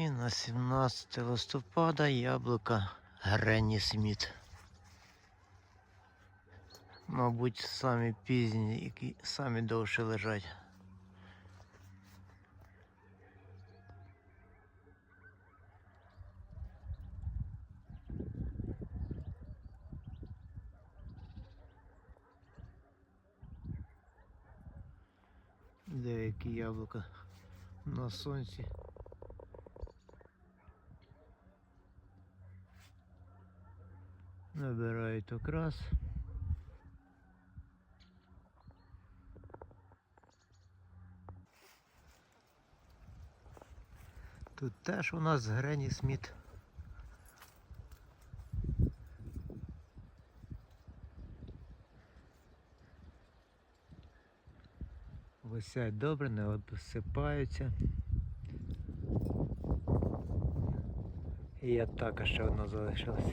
І на 17 листопада яблука Гренні Сміт. Мабуть, самі пізні, які самі довше лежать. Деякі яблука на сонці. Набирають окрас. Тут теж у нас Грені Сміт. Висять добре, не обсипаються. І я також ще одна залишилась.